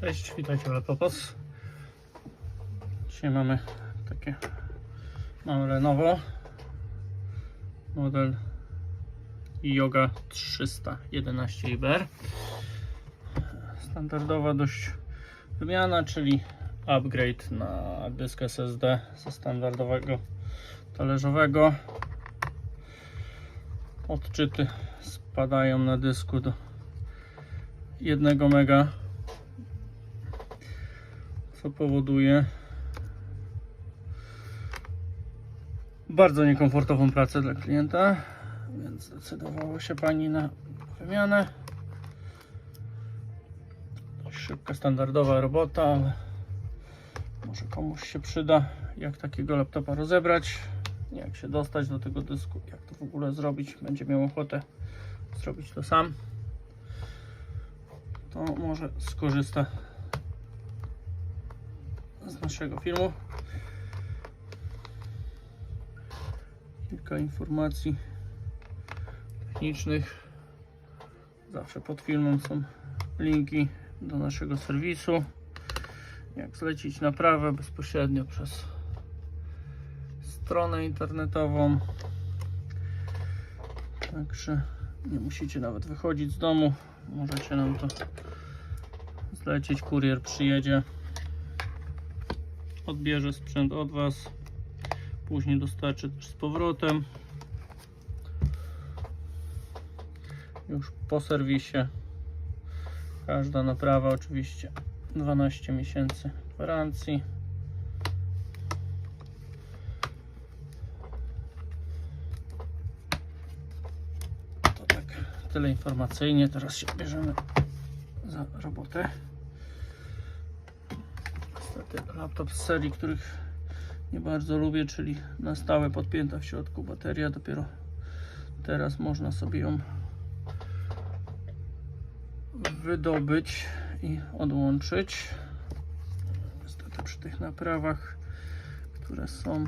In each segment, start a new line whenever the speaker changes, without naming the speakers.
Cześć, witajcie Laptopos. Dzisiaj mamy takie małe Lenovo model Yoga 311 Iber. Standardowa dość wymiana, czyli upgrade na dysk SSD ze standardowego talerzowego. Odczyty spadają na dysku do 1 mega co powoduje bardzo niekomfortową pracę dla klienta, więc zdecydowała się Pani na wymianę. Szybka, standardowa robota, ale może komuś się przyda, jak takiego laptopa rozebrać, jak się dostać do tego dysku, jak to w ogóle zrobić. Będzie miał ochotę zrobić to sam, to może skorzysta z naszego filmu. Kilka informacji technicznych. Zawsze pod filmem są linki do naszego serwisu. Jak zlecić naprawę bezpośrednio przez stronę internetową. Także nie musicie nawet wychodzić z domu. Możecie nam to zlecić. Kurier przyjedzie odbierze sprzęt od Was, później dostarczy też z powrotem. Już po serwisie każda naprawa oczywiście 12 miesięcy gwarancji. To tak tyle informacyjnie. Teraz się bierzemy za robotę niestety laptop z serii, których nie bardzo lubię, czyli na stałe podpięta w środku bateria. Dopiero teraz można sobie ją wydobyć i odłączyć. Niestety przy tych naprawach, które są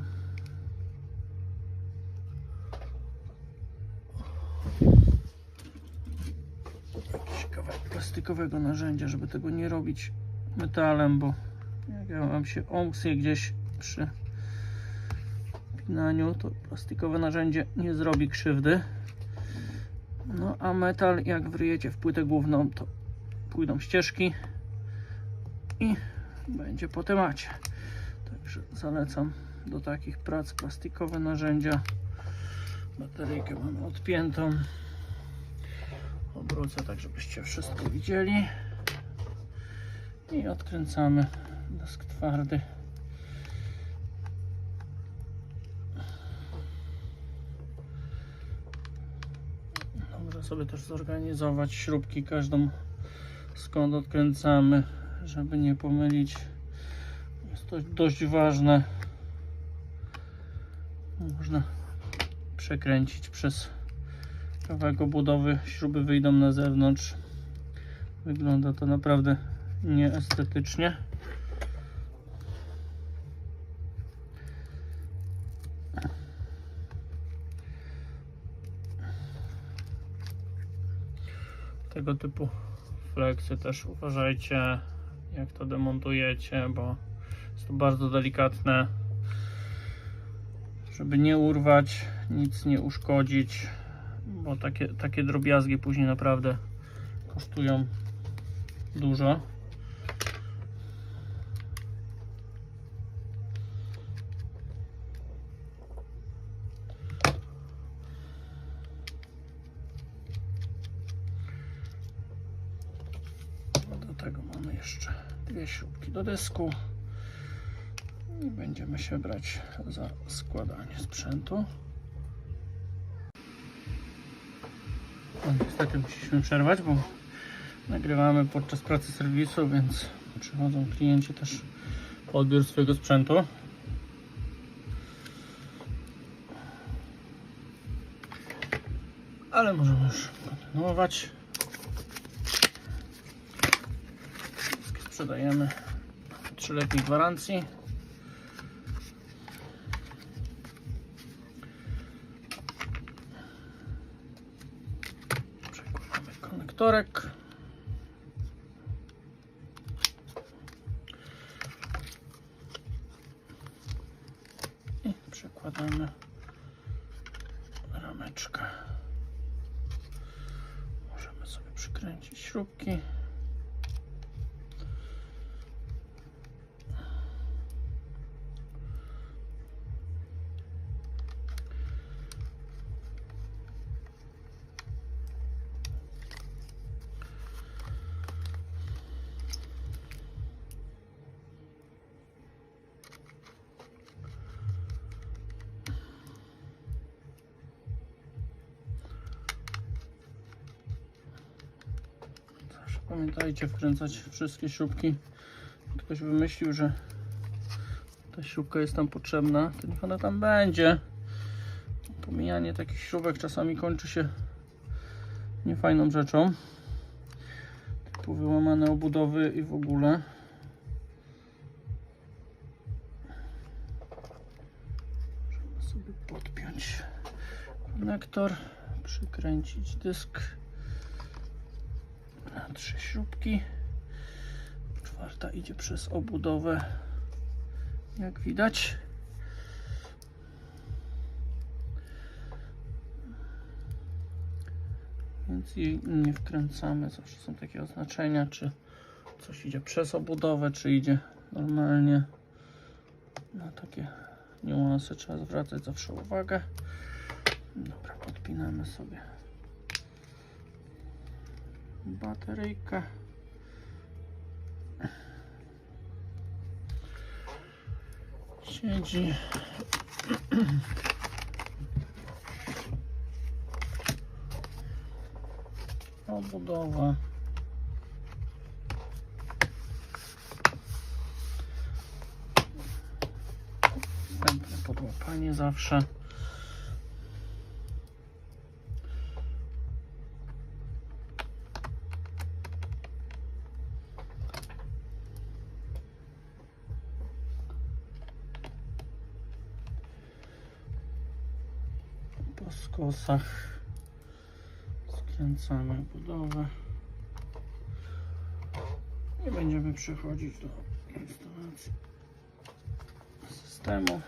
jakiś kawałek plastikowego narzędzia, żeby tego nie robić metalem, bo jak ja mam się omknie gdzieś przy pinaniu, to plastikowe narzędzie nie zrobi krzywdy. No a metal, jak wryjecie w płytę główną, to pójdą ścieżki i będzie po temacie. Także zalecam do takich prac plastikowe narzędzia. Bateryjkę mamy odpiętą. Obrócę tak, żebyście wszystko widzieli. I odkręcamy Desk twardy. Dobrze sobie też zorganizować śrubki każdą skąd odkręcamy, żeby nie pomylić. Jest to dość ważne. Można przekręcić przez kawałek obudowy. Śruby wyjdą na zewnątrz. Wygląda to naprawdę nieestetycznie. Tego typu fleksy też uważajcie jak to demontujecie, bo jest to bardzo delikatne. Żeby nie urwać, nic nie uszkodzić bo takie, takie drobiazgi później naprawdę kosztują dużo Do tego mamy jeszcze do dysku i będziemy się brać za składanie sprzętu. No, niestety musieliśmy przerwać, bo nagrywamy podczas pracy serwisu, więc przychodzą klienci też po odbiór swojego sprzętu. Ale możemy już kontynuować. sprzedajemy trzyletniej gwarancji. Przekładamy konektorek. I przekładamy rameczkę. Możemy sobie przykręcić śrubki. Pamiętajcie wkręcać wszystkie śrubki. Ktoś wymyślił, że ta śrubka jest tam potrzebna, to niech ona tam będzie. Pomijanie takich śrubek czasami kończy się niefajną rzeczą. Typu wyłamane obudowy i w ogóle. Możemy sobie podpiąć konektor, przykręcić dysk trzy śrubki. Czwarta idzie przez obudowę, jak widać. Więc jej nie wkręcamy. Zawsze są takie oznaczenia, czy coś idzie przez obudowę, czy idzie normalnie. Na takie niuanse trzeba zwracać zawsze uwagę. Dobra, podpinamy sobie bateryjkę. Siedzi. Obudowa. Wstępne podłapanie zawsze. Po skosach skręcamy budowę i będziemy przechodzić do instalacji systemu.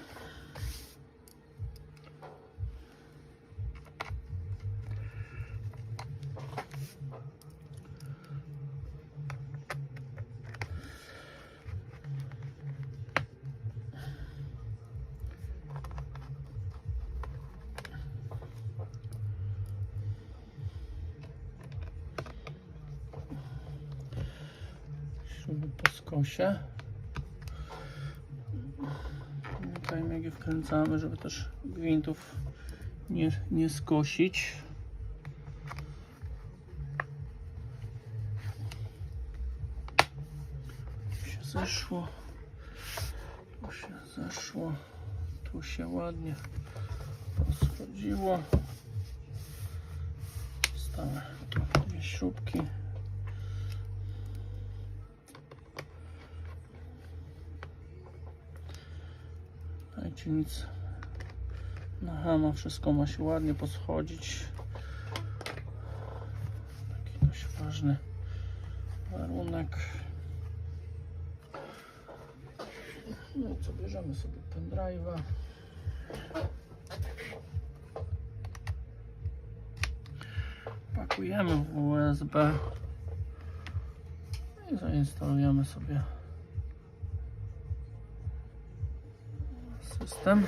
Śruby po skosie. Pamiętajmy jak je wkręcamy, żeby też gwintów nie, nie skosić. Tu się zeszło. Tu się zeszło. Tu się ładnie poschodziło. Stałe tu dwie śrubki. Dajcie nic na hama, wszystko ma się ładnie poschodzić. Taki dość ważny warunek. No i co, bierzemy sobie pendrive'a. Pakujemy w USB i zainstalujemy sobie system.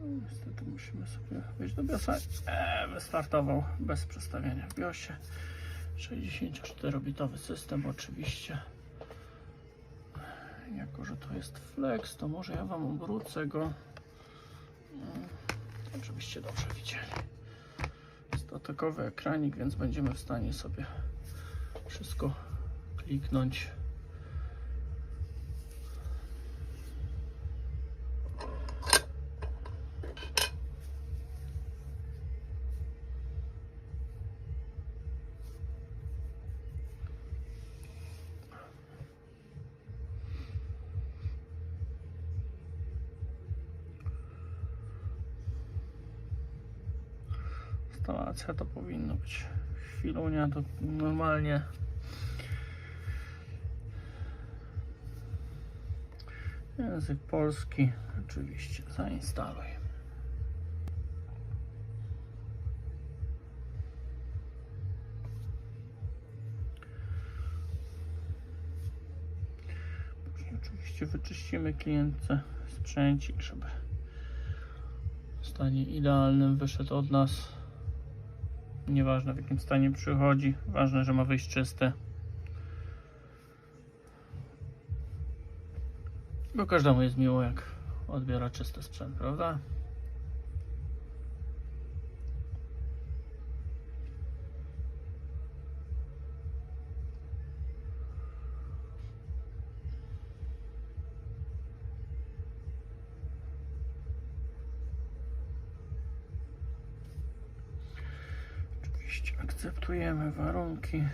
No, Niestety musimy sobie wejść do BIOSa. Eee, wystartował bez przestawiania w BIOSie. 64-bitowy system oczywiście. Jako, że to jest flex, to może ja Wam obrócę go. Mm, Oczywiście dobrze widzieli dotykowy ekranik, więc będziemy w stanie sobie wszystko kliknąć. Instalacja to powinno być chwilunia, to normalnie Język polski, oczywiście, zainstaluj. Później oczywiście wyczyścimy klientce sprzęcik, żeby w stanie idealnym wyszedł od nas. Nieważne w jakim stanie przychodzi, ważne, że ma wyjść czyste. Bo każdemu jest miło, jak odbiera czysty sprzęt, prawda? Oczywiście akceptujemy warunki.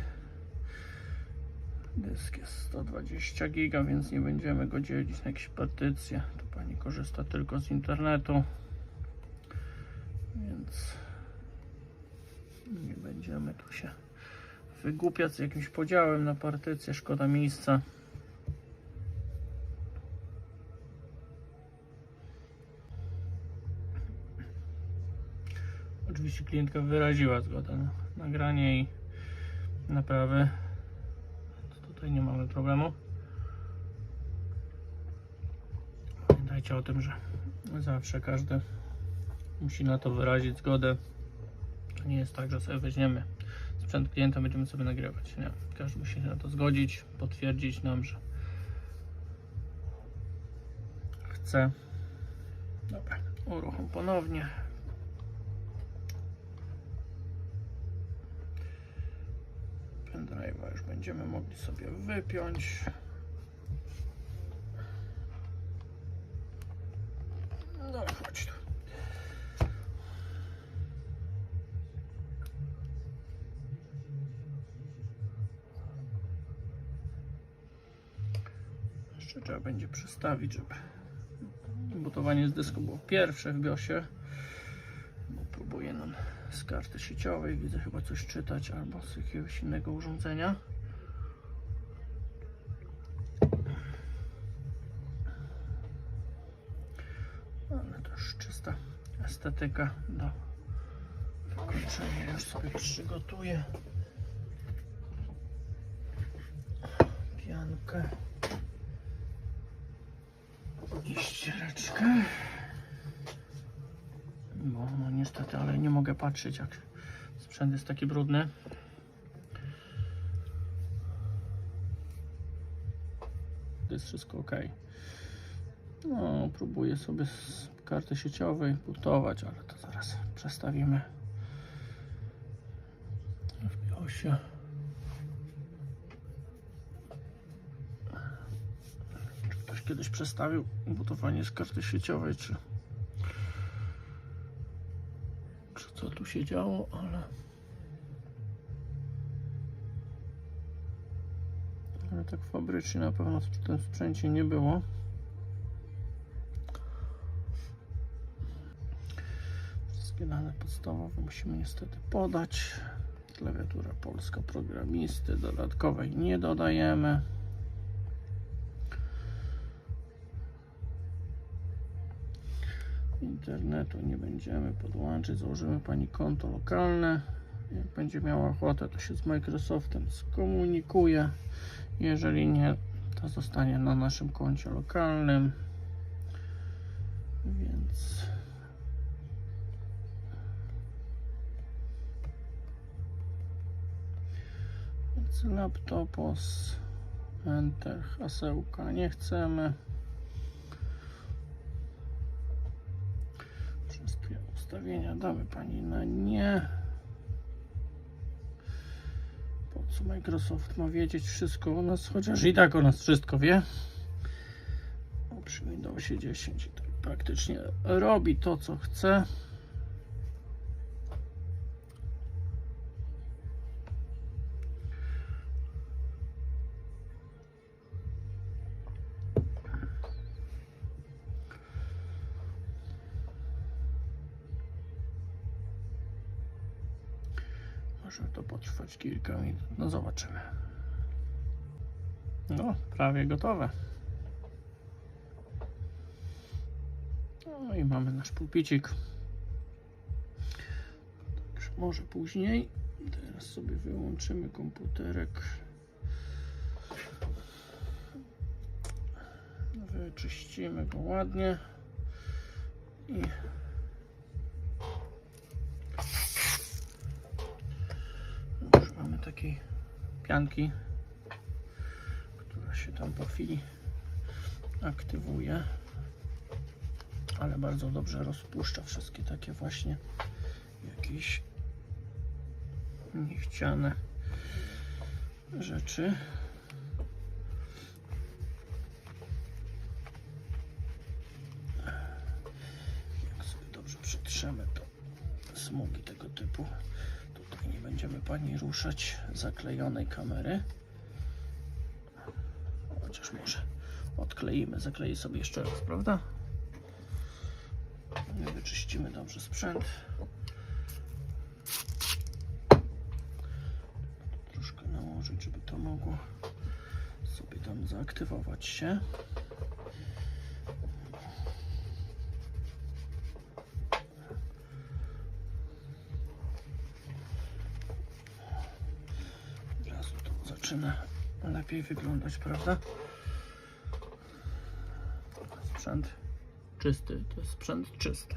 Dysk jest 120 giga, więc nie będziemy go dzielić na jakieś partycje. Tu pani korzysta tylko z internetu, więc nie będziemy tu się wygłupiać z jakimś podziałem na partycję. Szkoda miejsca. Oczywiście klientka wyraziła zgodę na nagranie i naprawy. Tutaj nie mamy problemu. Pamiętajcie o tym, że zawsze każdy musi na to wyrazić zgodę. To nie jest tak, że sobie weźmiemy sprzęt klienta, będziemy sobie nagrywać. Nie. Każdy musi na to zgodzić, potwierdzić nam, że chce. Dobra, uruchom ponownie. Pendrive'a już będziemy mogli sobie wypiąć. No chodź tu. Jeszcze trzeba będzie przestawić, żeby budowanie z dysku było pierwsze w BIOSie. Bo próbuje nam z karty sieciowej, widzę chyba coś czytać albo z jakiegoś innego urządzenia. Ale już czysta estetyka do wykończenia. Już sobie przygotuję piankę i ściereczkę. Bo no niestety, ale nie mogę patrzeć jak sprzęt jest taki brudny. To jest wszystko ok. No, próbuję sobie z karty sieciowej budować, ale to zaraz przestawimy w BIOSie. Czy ktoś kiedyś przestawił budowanie z karty sieciowej, czy czy co tu się działo, ale ale tak fabrycznie na pewno w tym sprzęcie nie było. Wszystkie dane podstawowe musimy niestety podać. Klawiatura polska programisty, dodatkowej nie dodajemy. Internetu nie będziemy podłączyć, założymy Pani konto lokalne. Jak będzie miała ochotę, to się z Microsoftem skomunikuje. Jeżeli nie, to zostanie na naszym koncie lokalnym. Więc więc laptopos Enter hasełka nie chcemy. Ustawienia damy Pani na nie. Po co Microsoft ma wiedzieć wszystko o nas, chociaż i tak o nas wszystko wie. Przy Windowsie 10 to praktycznie robi to, co chce. Może to potrwać kilka minut. No zobaczymy. No, prawie gotowe. No i mamy nasz pulpicik. Także może później. Teraz sobie wyłączymy komputerek. Wyczyścimy go ładnie. I takiej pianki, która się tam po chwili aktywuje, ale bardzo dobrze rozpuszcza wszystkie takie właśnie jakieś niechciane rzeczy. Jak sobie dobrze przetrzemy to smugi tego typu. Tutaj nie będziemy pani ruszać zaklejonej kamery. Chociaż może odkleimy, zakleję sobie jeszcze raz, prawda? Wyczyścimy dobrze sprzęt. Troszkę nałożyć, żeby to mogło sobie tam zaaktywować się. Zaczyna lepiej wyglądać, prawda? Sprzęt czysty, to jest sprzęt czysty.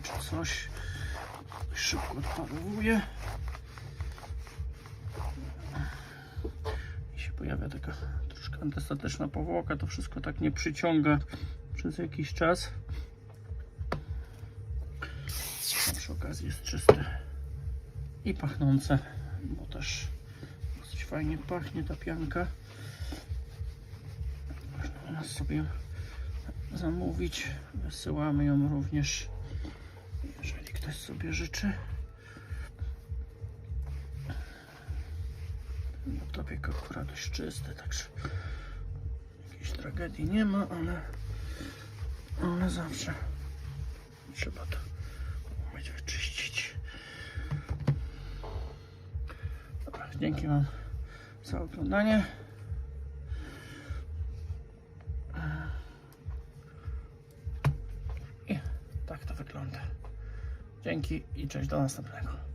Czy coś. Szybko odparowuje. I się pojawia taka troszkę antystatyczna powłoka. To wszystko tak nie przyciąga przez jakiś czas. Przy okazji jest czyste i pachnące, bo też dosyć fajnie pachnie ta pianka. Można u sobie zamówić. Wysyłamy ją również, ktoś sobie życzy. No topiek akurat dość czysty, także jakiejś tragedii nie ma, ale, ale zawsze trzeba to umieć wyczyścić. Dobra, dzięki Wam za oglądanie. Dzięki i cześć do następnego.